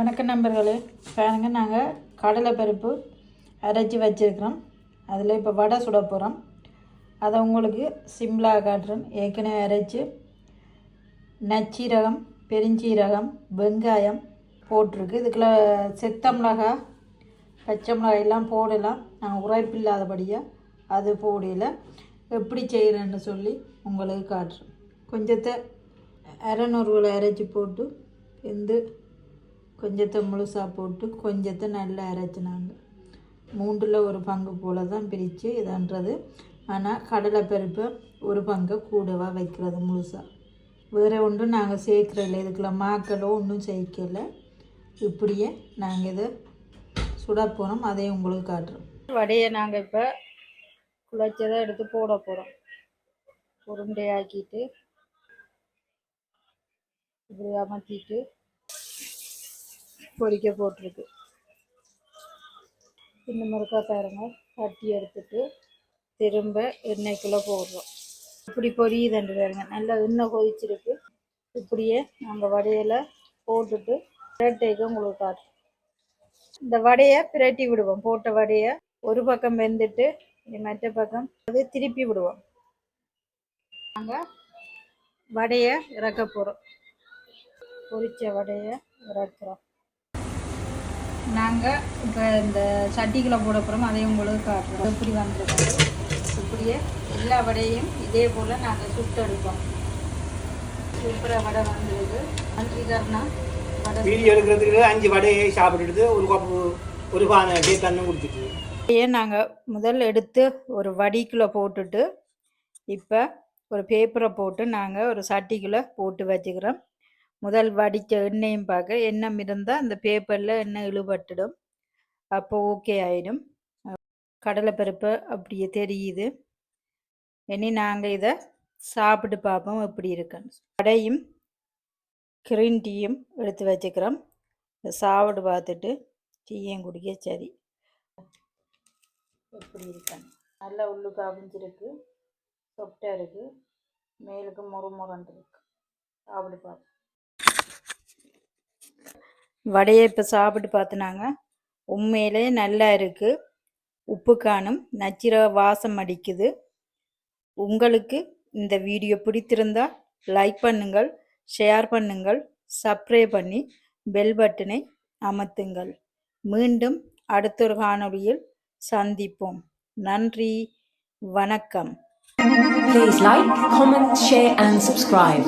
வணக்கம் நண்பர்களே. பாருங்க நாங்கள் கடலை பருப்பு அரைச்சி வச்சுருக்கிறோம். அதில் இப்போ வடை சுட போகிறோம் அதை உங்களுக்கு சிம்பிளாக காட்டுறேன். ஏற்கனவே அரைச்சி நச்சீரகம் பெருஞ்சீரகம் வெங்காயம் போட்டிருக்கு. இதுக்குள்ள செத்த மிளகா பச்சை மிளகாய் எல்லாம் போடலாம். நாங்கள் உரைப்பு இல்லாதபடியாக அது போடல. எப்படி செய்கிறேன்னு சொல்லி உங்களுக்கு காட்டுறேன். கொஞ்சத்தை அரைநூறுகளை அரைச்சி போட்டு இந்த கொஞ்சத்தை முழுசாக போட்டு கொஞ்சத்தை நல்லா அரைச்சினாங்க. மூன்றில் ஒரு பங்கு போல் தான் பிரித்து இதன்றது. ஆனால் கடலை பருப்பை ஒரு பங்கை கூடவாக வைக்கிறது முழுசாக வேறு ஒன்றும் நாங்கள் சேர்க்குறதில்ல. இதுக்குள்ள மாக்களோ ஒன்றும் சேர்க்கலை. இப்படியே நாங்கள் இதை சுட போகிறோம் அதையும் உங்களுக்கு காட்டுறோம். வடையை நாங்கள் இப்போ குழச்சதை எடுத்து போட போகிறோம் உருண்டையாக்கிட்டு இப்படி அமர்த்திட்டு பொரிக்க போட்டிருக்கு. இந்த முறுக்கா பாருங்க. கட்டி எடுத்துட்டு திரும்ப எண்ணெய்க்குள்ளே போடுறோம். இப்படி பொரியுதுண்டு பாருங்க. நல்லா எண்ணெய் கொதிச்சிருக்கு. இப்படியே நாங்கள் வடையில் போட்டுட்டு பிரட்டைக்கு உங்களுக்கு காட்டுறோம். இந்த வடையை பிரட்டி விடுவோம். போட்ட வடையை ஒரு பக்கம் வெந்துட்டு மற்ற பக்கம் அது திருப்பி விடுவோம். நாங்கள் வடையை இறக்க போகிறோம் பொரிச்ச வடையை இறக்குறோம். நாங்கள் இப்போ இந்த சட்டிக்குள்ளே போட போகிறோம் அதையும் உங்களுக்கு காட்டுறோம். எப்படி வந்துருக்கோம் இப்படியே எல்லா வடையும் இதே போல் நாங்கள் சுட்டு எடுப்போம். சூப்பராக வடை வந்துருக்கு. நன்றி கருணா வடை வீடியோ எடுக்கிறதுக்கு அஞ்சு வடையை சாப்பிட்டுட்டு ஒரு கப்பு ஒரு பானை டே தண்ணி குடிச்சிட்டு. வடையை நாங்கள் முதல் எடுத்து ஒரு வடிக்குள்ளே போட்டுட்டு இப்போ ஒரு பேப்பரை போட்டு நாங்கள் ஒரு சட்டிக்குள்ளே போட்டு வச்சுக்கிறோம். முதல் வடித்த எண்ணெயும் பார்க்க எண்ணெய் இருந்தால் அந்த பேப்பரில் எண்ணெய் இழுபட்டுடும். அப்போ ஓகே ஆயிடும். கடலைப்பருப்பு அப்படியே தெரியுது. இனி நாங்கள் இதை சாப்பிட்டு பார்ப்போம் எப்படி இருக்குன்னு. வடையும் கிரீன் டீயும் எடுத்து வச்சுக்கிறோம். சாப்பிட்டு பார்த்துட்டு டீயும் குடிக்க சரி. எப்படி இருக்கேன் நல்லா உள்ளு அவிஞ்சிருக்கு. சொப்டாக இருக்குது மேலுக்கு முறு முரண்டு இருக்கு சாப்பிட்டு பார்ப்போம். வடையை இப்போ சாப்பிட்டு பார்த்துனாங்க உண்மையிலே நல்லா இருக்குது உப்பு காணும் நச்சிர வாசம் அடிக்குது. உங்களுக்கு இந்த வீடியோ பிடித்திருந்தா லைக் பண்ணுங்கள் ஷேர் பண்ணுங்கள் சப்ஸ்கிரைப் பண்ணி பெல் பட்டனை அமர்த்துங்கள். மீண்டும் அடுத்த ஒரு காணொளியில் சந்திப்போம். நன்றி வணக்கம். Please like, comment, share and subscribe.